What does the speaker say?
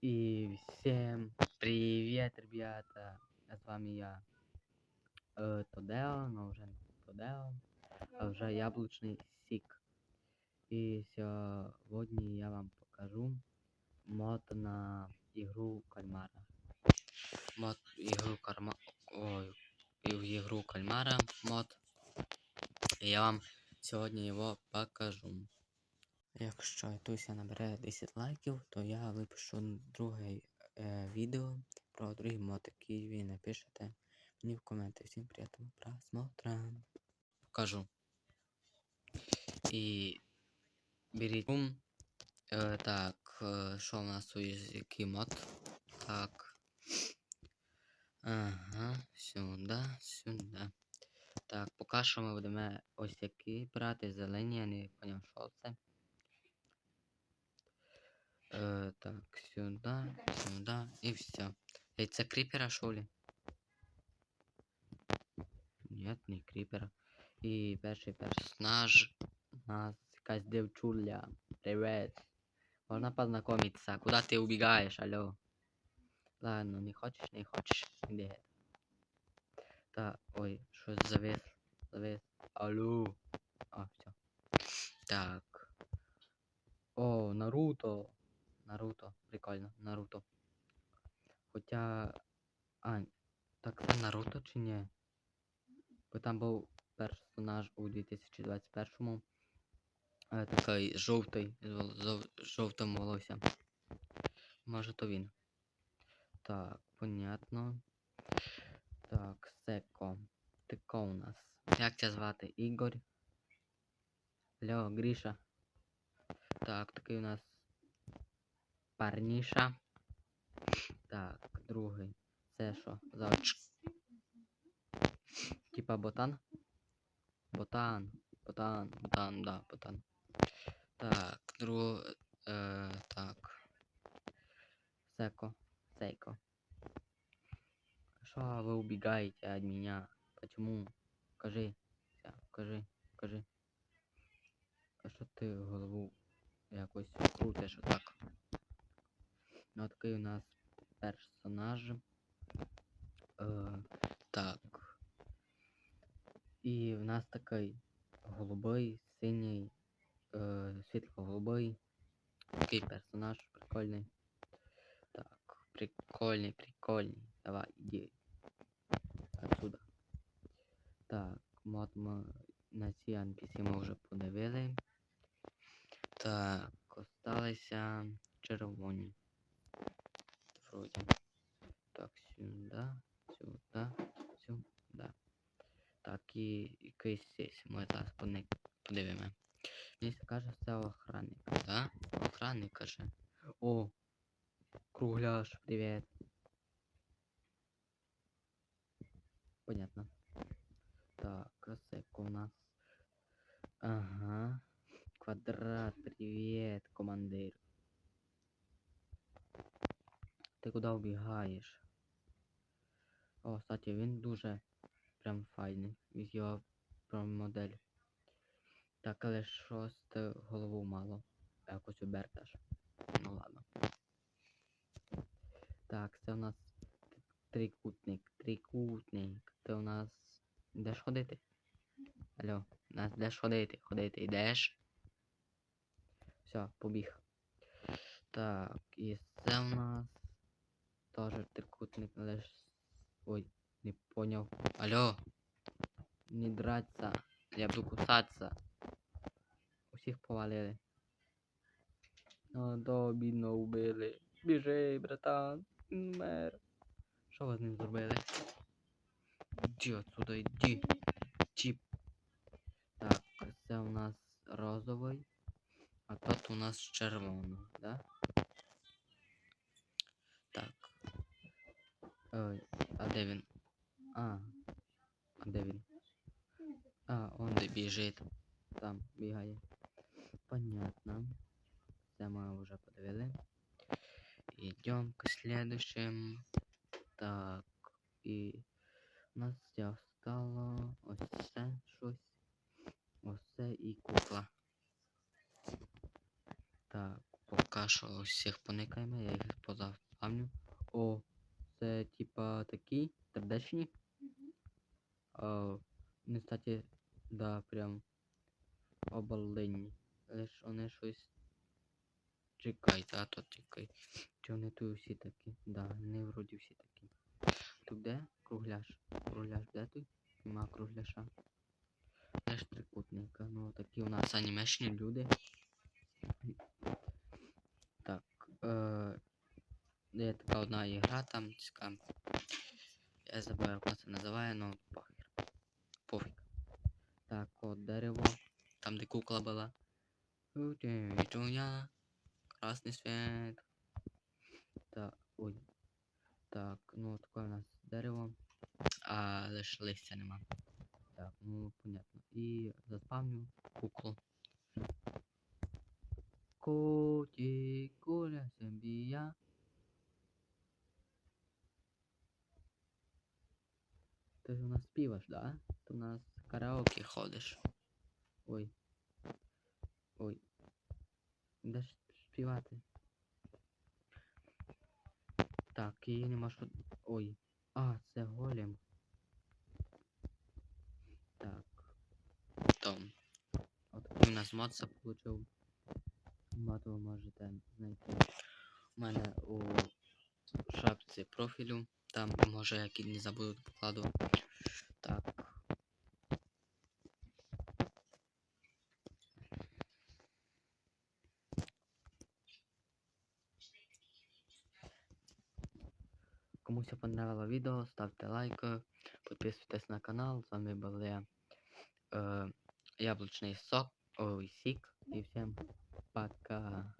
И всем привет, ребята! А С вами я, э, Тодео, но уже не Тодео, а вже яблучний сік. І сьогодні я вам покажу мод на ігру кальмара. Мод ігру карма... Ой, в ігру кальмара мод. І я вам сьогодні його покажу. Якщо Ітуся набере 10 лайків, то я випишу друге е, відео про другий мод, який ви напишете мені в коменти. Всім приємного просмотра. Покажу. І беріть ум. Е, так, е, що в нас є, який мод? Так. Ага, сюди, сюди. Так, поки що ми будемо ось які брати зелені, я не поняв, що це. Е, так, сюда, сюда и все. Яйца крипера, что ли? Нет, не крипера. І перший персонаж у нас якась дівчуля. Привет. Можна познакомиться. Куда ти убігаєш, алло? Ладно, не хочеш, не хочеш. Іди. Так, ой, щось завис. Завис. Алло. А, все. Так. О, Наруто. Наруто. Прикольно, Наруто. Хоча. А, так це Наруто чи ні? Бо там був персонаж у 2021-му. Е, такий жовтий, з жовтим волоссям. Може то він. Так, понятно. Так, Секо. Тико у нас. Як тебе звати? Ігор? Алло, Гріша. Так, такий у нас парніша. Так, другий. Це що? За. Типа ботан? Ботан. Ботан. Ботан, да, ботан. Так, друг... Е, так. Секо. Сейко. Що ви убігаєте від мене? Почему? Кажи. Кажи, кажи. А що ти голову якось крутиш отак? Ну, такий у нас персонаж. Е, так. І в нас такий голубий, синій, е, світло-голубий. Такий персонаж прикольний. Так, прикольний, прикольний. Давай, іди. Отсюда. Так, мод ми на ці NPC ми вже подивили. Так, осталися червоні. Вроді. Так, сюди, сюди, сюди. Так, і якийсь є. Ми зараз по них подивимо. Мені каже, це охранник, да? Охранник каже. О, кругляш, привіт. Понятно. Так, красивка у нас. Ага. Квадрат, привет, командир. Ти куди вбігаєш? О, кстати, він дуже прям файний. Від його прям модель. Так, але щось ти голову мало. Якось оберташ. Ну ладно. Так, це у нас трикутник. Трикутник. Ти у нас. Йдеш ходити? Алло, нас йдеш ходити, ходити, йдеш? Все, побіг. Так, і це у нас теж трикутник, але ж. Ой, не поняв. Алло! Не драться. Я буду кусаться. Усіх повалили. А, да, бідно убили. Біжи, братан. Мер. Що ви з ним зробили? Іди отсюда, іди. Чіп. Так, це у нас розовий. А тут у нас червоний, да? Ой, а де він? А. А де він? А, он де біжить. Там бігає. Понятно. Це ми вже подивили. Идем к следующим. Так. І у нас все стало ось це щось. Ось це і кукла. Так, поки що всіх поникаємо, я їх позаспавню. О, це типа такі сердечні. Мгм. Кстати, да, прям обалденні. Лиш вони щось. Чекайте, а то чекай. Чи вони тут всі такі? Да, вони вроді всі такі. Тут де кругляш? Кругляш де тут? Нема кругляша. Теж трикутника. Ну такі у нас анімешні люди. Так. Е, є така одна ігра там цікава. Я забув, як вона це називає, ну похер. Пофіг. Так, от дерево. Там, де кукла була. Чуня. Красний світ. Так, ой. Так, ну таке у нас дерево. А лише листя нема. Так, ну понятно. І заспавню куклу. Коті, сембія. Ти ж у нас співаш, да? Ти у нас караоке ходиш. Ой. Ой. Де ж співати? Так, її нема що. Ой. А, це голем. Так. Том. От у нас це получив. Мод ви можете знайти. У мене у шапці профілю. Там може і не забуду покладу. Так. Комусь понравило відео, ставте лайк, підписуйтесь на канал. З вами був я, е, яблучний сок, ой, сік. І всім пока.